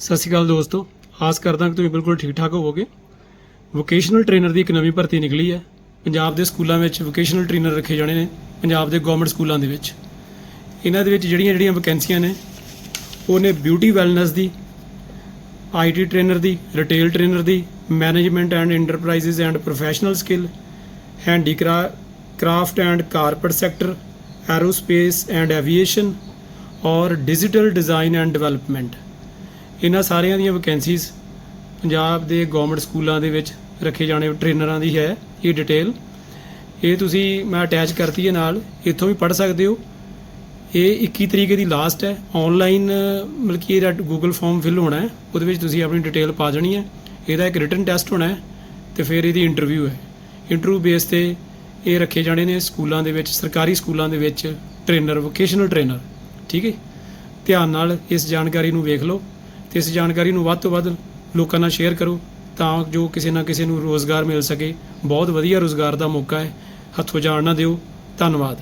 ਸਤਿ ਸ਼੍ਰੀ ਅਕਾਲ ਦੋਸਤੋ। ਆਸ ਕਰਦਾ ਕਿ ਤੁਸੀਂ ਬਿਲਕੁਲ ਠੀਕ ਠਾਕ ਹੋਵੋਗੇ। ਵੋਕੇਸ਼ਨਲ ਟ੍ਰੇਨਰ ਦੀ ਇੱਕ ਨਵੀਂ ਭਰਤੀ ਨਿਕਲੀ ਹੈ। ਪੰਜਾਬ ਦੇ ਸਕੂਲਾਂ ਵਿੱਚ ਵੋਕੇਸ਼ਨਲ ਟ੍ਰੇਨਰ ਰੱਖੇ ਜਾਣੇ ਨੇ ਪੰਜਾਬ ਦੇ ਗਵਰਨਮੈਂਟ ਸਕੂਲਾਂ ਦੇ ਵਿੱਚ। ਇਹਨਾਂ ਦੇ ਵਿੱਚ ਜਿਹੜੀਆਂ ਜਿਹੜੀਆਂ ਵੈਕੈਂਸੀਆਂ ਨੇ, ਉਹ ਨੇ ਬਿਊਟੀ ਵੈਲਨੈਸ ਦੀ ਆਈਟੀ ਟ੍ਰੇਨਰ ਦੀ retail trainer the management and enterprises and professional skill handicraft and carpet sector aerospace and aviation ਔਰ ਡਿਜੀਟਲ ਡਿਜ਼ਾਈਨ ਐਂਡ ਡਿਵੈਲਪਮੈਂਟ ਇਹਨਾਂ ਸਾਰਿਆਂ ਦੀਆਂ ਵੈਕੈਂਸੀਜ਼ ਪੰਜਾਬ ਦੇ ਗਵਰਨਮੈਂਟ ਸਕੂਲਾਂ ਦੇ ਵਿੱਚ ਰੱਖੇ ਜਾਣੇ ਟ੍ਰੇਨਰਾਂ ਦੀ ਹੈ, ਇਹ ਡਿਟੇਲ ਇਹ ਤੁਸੀਂ, ਮੈਂ ਅਟੈਚ ਕਰਤੀ ਹੈ ਨਾਲ, ਇੱਥੋਂ ਵੀ ਪੜ੍ਹ ਸਕਦੇ ਹੋ। ਇਹ 21 ਤਰੀਕ ਦੀ ਲਾਸਟ ਹੈ। ਆਨਲਾਈਨ ਮਤਲਬ ਕਿ ਇਹਦਾ ਗੂਗਲ ਫਾਰਮ ਫਿਲ ਹੋਣਾ ਹੈ। ਉਹਦੇ ਵਿੱਚ ਤੁਸੀਂ ਆਪਣੀ ਡਿਟੇਲ ਪਾ ਜਾਣੀ ਹੈ। ਇਹਦਾ ਇੱਕ ਰਿਟਨ ਟੈਸਟ ਹੋਣਾ ਹੈ ਤੇ ਫਿਰ ਇਹਦੀ ਇੰਟਰਵਿਊ ਹੈ। ਇੰਟਰਵਿਊ ਬੇਸ ਤੇ ਇਹ ਰੱਖੇ ਜਾਣੇ ਨੇ ਸਕੂਲਾਂ ਦੇ ਵਿੱਚ, ਸਰਕਾਰੀ ਸਕੂਲਾਂ ਦੇ ਵਿੱਚ ਟ੍ਰੇਨਰ ਵੋਕੇਸ਼ਨਲ ਟ੍ਰੇਨਰ ਠੀਕ ਹੈ ਧਿਆਨ ਨਾਲ ਇਸ ਜਾਣਕਾਰੀ ਨੂੰ ਵੇਖ ਲਓ। ਤੇ ਇਸ ਜਾਣਕਾਰੀ ਨੂੰ ਵੱਧ ਤੋਂ ਵੱਧ ਲੋਕਾਂ ਨਾਲ ਸ਼ੇਅਰ ਕਰੋ ਤਾਂ ਜੋ ਕਿਸੇ ਨਾ ਕਿਸੇ ਨੂੰ ਰੋਜ਼ਗਾਰ ਮਿਲ ਸਕੇ। ਬਹੁਤ ਵਧੀਆ ਰੋਜ਼ਗਾਰ ਦਾ ਮੌਕਾ ਹੈ। ਹੱਥੋਂ ਜਾਣ ਨਾ ਦਿਓ। ਧੰਨਵਾਦ।